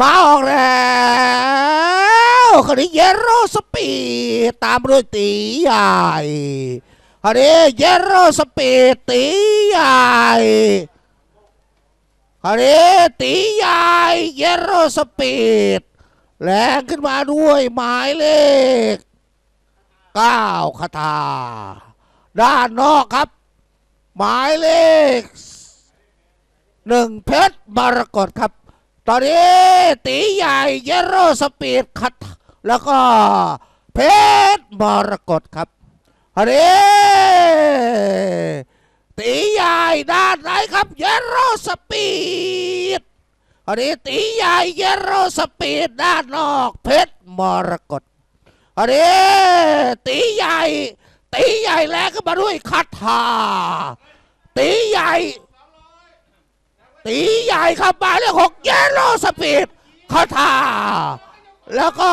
มาออกแล้วคันนี้เยโรสปีดตามด้วยตีใหญ่คันนี้เยโรสปีดตีใหญ่คันนี้ตีใหญ่เยโรสปีดแรงขึ้นมาด้วยหมายเลขเก้าคาถาด้านนอกครับ หมายเลขหนึ่งเพชรมรกตครับ ตอนนี้ตีใหญ่เยโรสปีดคัดแล้วก็เพชรมรกตครับอันนี้ตีใหญ่ด้านไหนครับเยโรสปีดอันนี้ตีใหญ่เยโรสปีดด้านนอกเพชรมรกตอันนี้ตีใหญ่ตีใหญ่แรงขึ้นมาด้วยคาถาตีใหญ่ ตีใหญ่ครับมายเลขหกเยลโลสปีดคาถาแล้วก็